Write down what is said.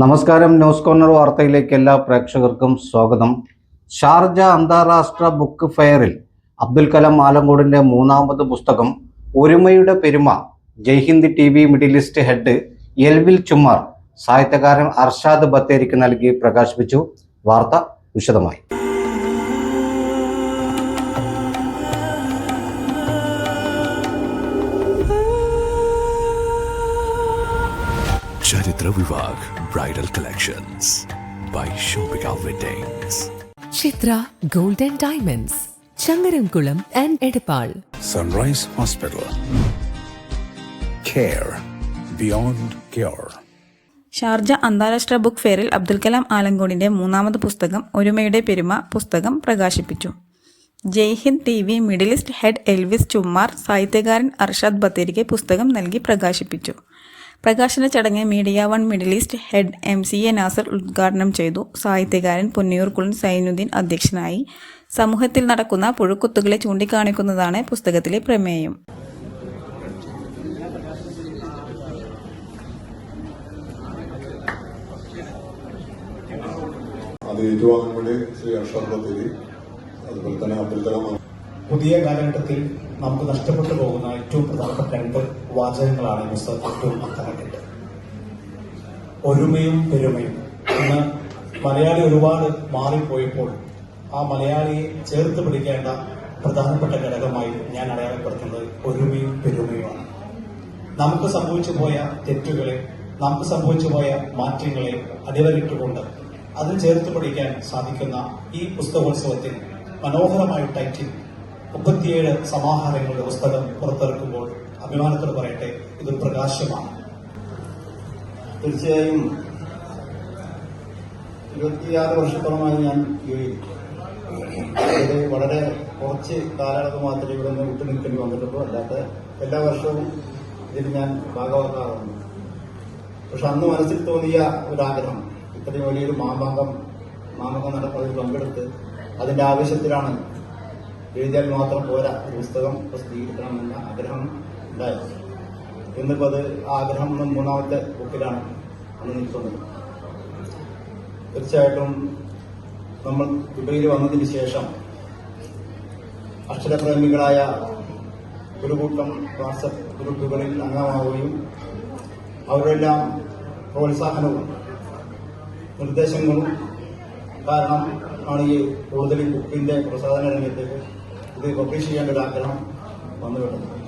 നമസ്കാരം news corner വാർത്തയിലേക്ക് എല്ലാ പ്രേക്ഷകർക്കും സ്വാഗതം. ഷാർജ അന്താരാഷ്ട്ര ബുക്ക് ഫെയറിൽ അബ്ദുൽ കലാം ആലങ്കോടിന്റെ മൂന്നാമത് പുസ്തകം ഒരുമയുടെ പെരുമ Jaihind T V middle east head എൽവിൽ Chummar സാഹിത്യകാരൻ അർഷാദ് ബത്തേരിക്ക് നൽകി പ്രകാശിപ്പിച്ചു. വാർത്ത വിശദമായി. ചരിത്ര Vivah bridal collections. By Shopika weddings Chithra golden diamonds. Changaramkulam and Edappal. Sunrise hospital care beyond care Sharjah അന്താരാഷ്ട്ര ബുക്ക് ഫെയറിൽ അബ്ദുൽ കലാം ആലങ്കോടിന്റെ മൂന്നാമത് പുസ്തകം ഒരുമയുടെ പെരുമ പുസ്തകം പ്രകാശിപ്പിച്ചു. Jaihind T V middle east head Elvis Chummar സാഹിത്യകാരൻ അർഷാദ് ബത്തേരിക്ക് പുസ്തകം നൽകി പ്രകാശിപ്പിച്ചു. പ്രകാശന ചടങ്ങ് media one Middle East head M C A Nasar ഉദ്ഘാടനം ചെയ്തു. സാഹിത്യകാരൻ പൊന്നിയൂർ സൈനുദ്ദീൻ അധ്യക്ഷനായി. സമൂഹത്തിൽ നടക്കുന്ന പുഴുക്കുത്തുകളെ ചൂണ്ടിക്കാണിക്കുന്നതാണ് പുസ്തകത്തിലെ പ്രമേയം. അത് ഏറ്റുവാങ്ങുമ്പോഴേ ശ്രീ അർഷാദ് ബത്തേരി അതുപോലെ തന്നെ അബ്ദുൽ കലാം പുതിയ കാലഘട്ടത്തിൽ നമുക്ക് നഷ്ടപ്പെട്ടു പോകുന്ന ഏറ്റവും പ്രധാനപ്പെട്ട രണ്ട് വാചകങ്ങളാണ് ഈ പുസ്തകത്തിൽ ഏറ്റവും അർത്ഥമായിട്ട് ഒരുമയും പെരുമയും. ഇന്ന് മലയാളി ഒരുപാട് മാറിപ്പോയപ്പോൾ ആ മലയാളിയെ ചേർത്ത് പിടിക്കേണ്ട പ്രധാനപ്പെട്ട ഘടകമായി ഞാൻ അടയാളപ്പെടുത്തുന്നത് ഒരുമയും പെരുമയുമാണ്. നമുക്ക് സംഭവിച്ചു പോയ തെറ്റുകളെ നമുക്ക് സംഭവിച്ചു പോയ മാറ്റങ്ങളെ അടിവരയിട്ടുകൊണ്ട് അതിൽ ചേർത്ത് പിടിക്കാൻ സാധിക്കുന്ന ഈ പുസ്തകോത്സവത്തിൽ മനോഹരമായ ടൈറ്റിൽ മുപ്പത്തിയേഴ് സമാഹാരങ്ങളുടെ പുസ്തകം പുറത്തിറക്കുമ്പോൾ അഭിമാനത്തോട് പറയട്ടെ ഇതൊരു പ്രകാശമാണ്. തീർച്ചയായും ഇരുപത്തിയാറ് വർഷത്തോളമായി ഞാൻ. ഇത് വളരെ കുറച്ച് കാലയളവ് മാത്രമേ ഇവിടെ നിന്ന് വിട്ടു നിൽക്കേണ്ടി വന്നിട്ടുള്ളൂ. അല്ലാത്ത എല്ലാ വർഷവും ഇതിൽ ഞാൻ ഭാഗമാക്കാറുണ്ട് പക്ഷെ അന്ന് മനസ്സിൽ തോന്നിയ ഒരാഗ്രഹം ഇത്രയും വലിയൊരു മാമാങ്കം മാമാങ്കം നടക്കുന്നതിൽ പങ്കെടുത്ത് അതിന്റെ ആവശ്യത്തിലാണ് എഴുതിയാൽ മാത്രം പോരാ. പുസ്തകം പ്രസിദ്ധീകരിക്കണമെന്ന ആഗ്രഹം ഉണ്ടായിരുന്നു. ഇന്നിപ്പോ അത് ആ ആഗ്രഹം മൂന്നാമത്തെ ബുക്കിലാണ് അന്ന് നിൽക്കുന്നത്. തീർച്ചയായിട്ടും നമ്മൾ ദുബൈയിൽ വന്നതിന് ശേഷം അക്ഷരപ്രേമികളായ ഒരു കൂട്ടം വാട്സപ്പ് ഗ്രൂപ്പുകളിൽ അംഗമാവുകയും അവരെല്ലാം പ്രോത്സാഹനവും നിർദ്ദേശങ്ങളും കാരണം ആണ് ഈ കൂടുതൽ കുക്കിന്റെ പ്രസാധന രംഗത്തേക്ക് ഇത് പബ്ലിഷ് ചെയ്യേണ്ട ഒരു ആഗ്രഹം വന്നുവിടുന്നത്